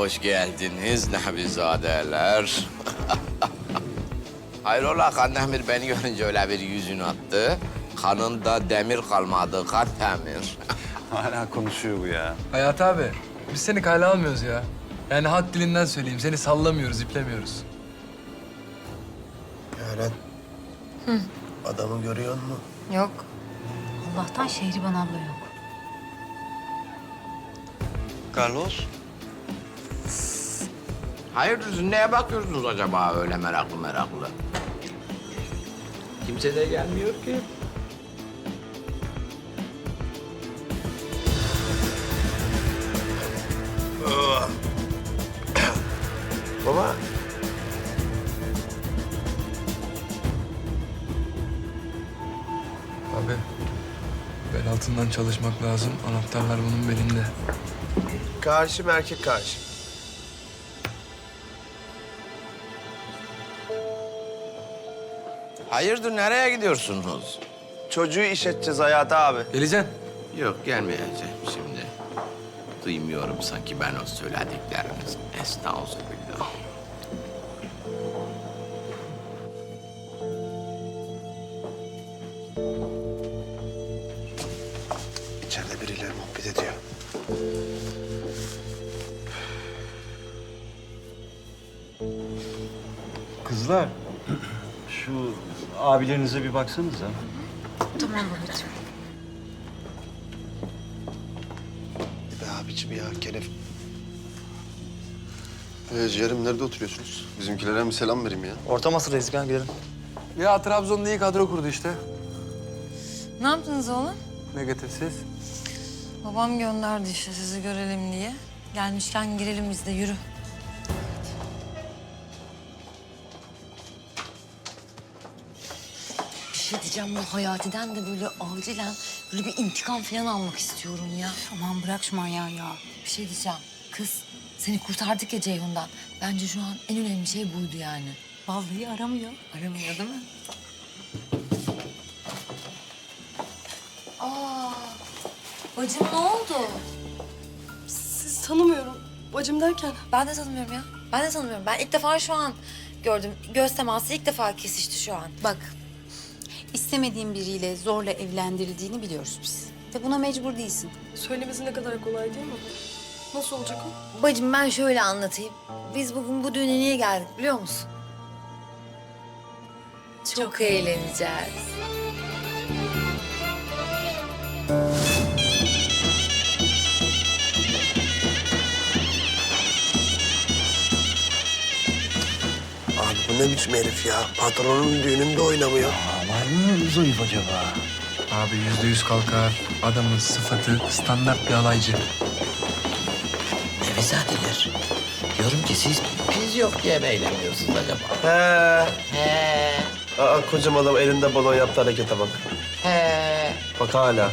Hoş geldiniz Nevizadeler. Hayrola Kandemir beni görünce öyle bir yüzünü attı. Kanında demir kalmadı, kan temir. Hala konuşuyor bu ya. Hayat abi, biz seni kale almıyoruz ya. Yani halk dilinden söyleyeyim, seni sallamıyoruz, iplemiyoruz. Yaren. Adamı görüyor musun? Yok. Allah'tan Şehriban abla yok. Carlos? Hayırdır, siz neye bakıyorsunuz acaba öyle meraklı meraklı? Kimse de gelmiyor ki. Baba. Abi, bel altından çalışmak lazım. Anahtarlar bunun belinde. Karşı mı erkek karşı? Hayırdır, nereye gidiyorsunuz? Çocuğu işleteceğiz Hayati abi. Geleceksin. Yok, gelmeyeceğim şimdi. Duymuyorum sanki ben o söylediklerinizi. Estağfurullah. Abilerinize bir baksanıza. Tamam babacığım. Be abicim ya Kerem. Ee, ciğerim nerede oturuyorsunuz? Bizimkilere bir selam vereyim ya. Orta Mısır'dayız gel gidelim. Ya Trabzon'da iyi kadro kurdu işte. Ne yaptınız oğlum? Negatifsiz. Babam gönderdi işte sizi görelim diye. Gelmişken girelim biz de yürü. Bir diyeceğim bu Hayati'den de böyle acilen böyle bir intikam falan almak istiyorum ya. Aman bırak şu manyağı ya. Bir şey diyeceğim. Kız seni kurtardık ya Ceyhun'dan. Bence şu an en önemli şey buydu yani. Vallahi aramıyor. Aramıyor değil mi? Aa, bacım ne oldu? Sizi tanımıyorum. Bacım derken Ben de tanımıyorum ya. Ben de tanımıyorum. Ben ilk defa şu an gördüm. Göz teması ilk defa kesişti şu an. Bak, istemediğin biriyle zorla evlendirildiğini biliyoruz biz. Ve buna mecbur değilsin. söylemesi ne kadar kolay değil mi? Nasıl olacak o? Bacım ben şöyle anlatayım. Biz bugün bu düğüne niye geldik biliyor musun? Çok, eğleneceğiz. Abi bu ne biçim herif ya? Patronun düğününde oynamıyor. Var mı zayıf acaba? Abi yüzde yüz kalkar. Adamın sıfatı standart bir alaycı. Nevizadeler. Diyorum ki siz biz yok diye mi eğlenmiyorsunuz acaba? He. He, Aa, kocam adam elinde balon yaptı harekete bak. he. Bak hala.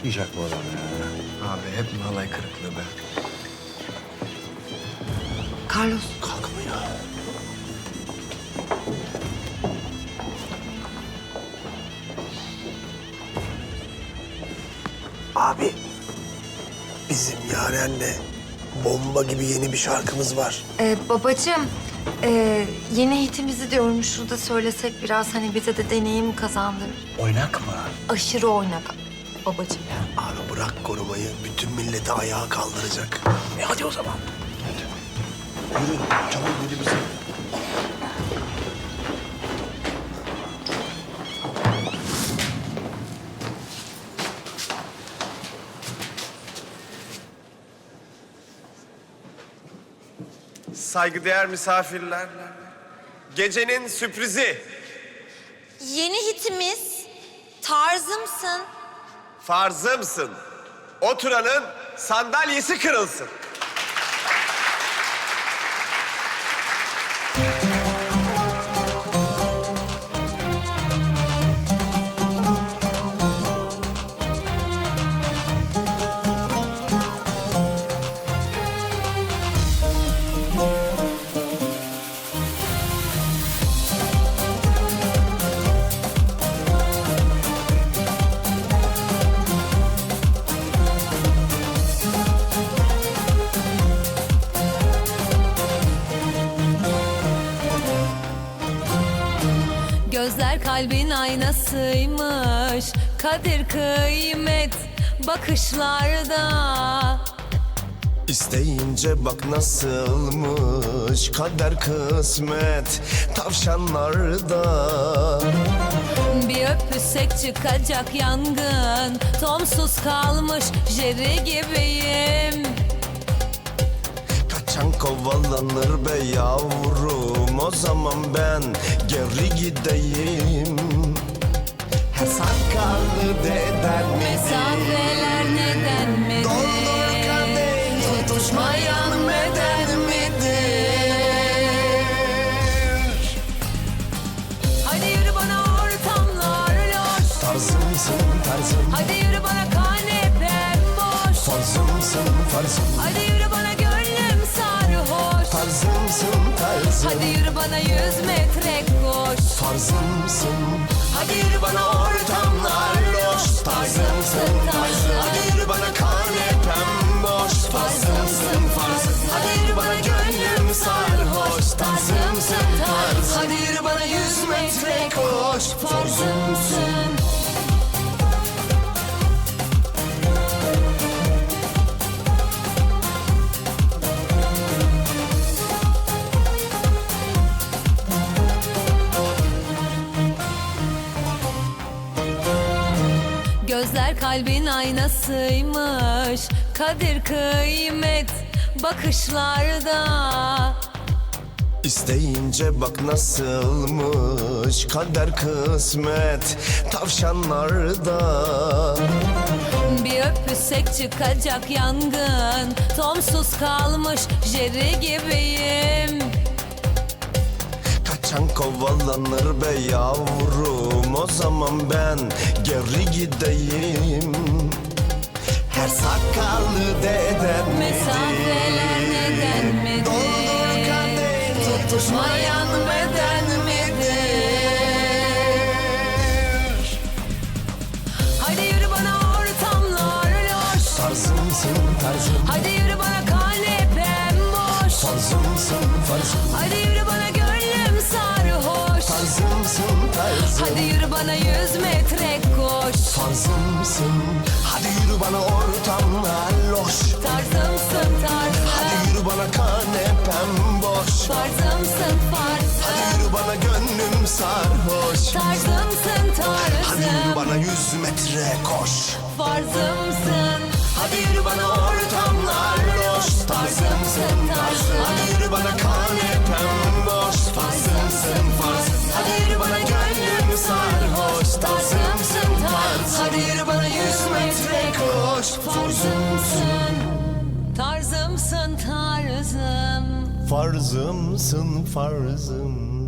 Abi kalkmayacak bu adam ya. Abi hep mi halay kırıklığı be? Carlos. Kalkmıyor. Abi, bizim Yaren'le bomba gibi yeni bir şarkımız var. Ee, babacığım, ee, yeni hitimizi diyorum şurada söylesek biraz hani bize de deneyim kazandırır. Oynak mı? Aşırı oynak babacığım. Abi bırak korumayı, bütün milleti ayağa kaldıracak. E hadi o zaman. Yürü, çabuk yürü bize. Saygıdeğer misafirler, gecenin sürprizi, Yeni hitimiz Tarzımsın. Farzımsın. Oturanın sandalyesi kırılsın. Kalbin aynasıymış. Kadir kıymet bakışlarda. İsteyince bak nasılmış kader kısmet tavşanlarda. Bir öpüsek çıkacak yangın Tomsuz kalmış jeri gibiyim. Kaçan kovalanır be yavrum o zaman ben geri gideyim Her sakallı deden mi? Mesafeler neden midir? Doldur kadeh tutuşmayan beden midir? Hadi yürü bana ortamlar loş Tarzımsın tarzım Hadi yürü bana kanepem boş Farzımsın farzım Hadi yürü bana Tarzımsın tarzım. Hadi yürü bana yüz metre koş. Farzımsın. Hadi yürü bana ortamlar loş Tarzımsın tarzım. Hadi yürü bana kanepem boş. Farzımsın farzım. Hadi yürü bana gönlüm sarhoş. Tarzımsın tarzım. Hadi yürü bana yüz metre koş. Farzımsın kalbin aynasıymış. Kadir kıymet bakışlarda. İsteyince bak nasılmış kader kısmet tavşanlarda. Bir öpüsek çıkacak yangın Tomsuz kalmış jeri gibiyim. Kaçan kovalanır be yavrum o zaman ben geri gideyim. Her sakallı deden Hadi yürü bana yüz metre koş. Farzımsın Hadi yürü bana ortamlar loş. Tarzımsın Hadi tarzım. Yürü bana kanepem boş. Farzımsın Hadi farzım yürü bana gönlüm sarhoş. Tarzımsın Hadi yürü tarzım. bana yüz metre koş. Farzımsın. Hadi yürü bana ortamlar loş. Tarzımsın tarzım Farzımsın Tarzımsın tarzım. Farzımsın farzım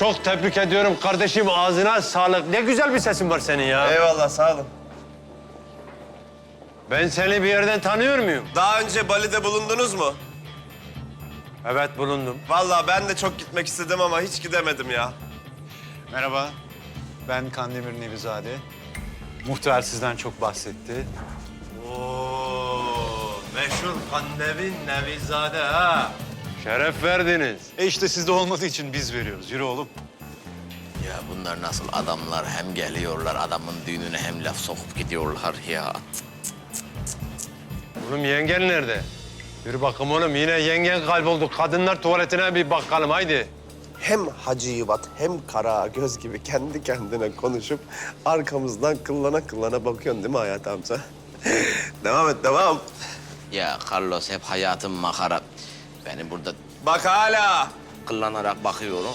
Çok tebrik ediyorum kardeşim. Ağzına sağlık. Ne güzel bir sesin var senin ya. Eyvallah sağ olun. Ben seni bir yerden tanıyor muyum? Daha önce Bali'de bulundunuz mu? Evet bulundum. Vallahi ben de çok gitmek istedim ama hiç gidemedim ya. Merhaba. Ben Kandemir Nevizade. Muhtar sizden çok bahsetti. Oo, meşhur Kandemir Nevizade ha. Şeref verdiniz. E işte sizde olmadığı için biz veriyoruz. Yürü oğlum. Ya bunlar nasıl adamlar hem geliyorlar adamın düğününe hem laf sokup gidiyorlar ya. Oğlum yengen nerede? Yürü bakalım oğlum yine yengen kayboldu. Kadınlar tuvaletine bir bakalım haydi. Hem Hacı Yivat hem Kara Göz gibi kendi kendine konuşup arkamızdan kıllana kıllana bakıyorsun değil mi Hayat amca? devam et devam. Ya Carlos hep hayatım makara. Beni burada Bak hala. kıllanarak bakıyorum.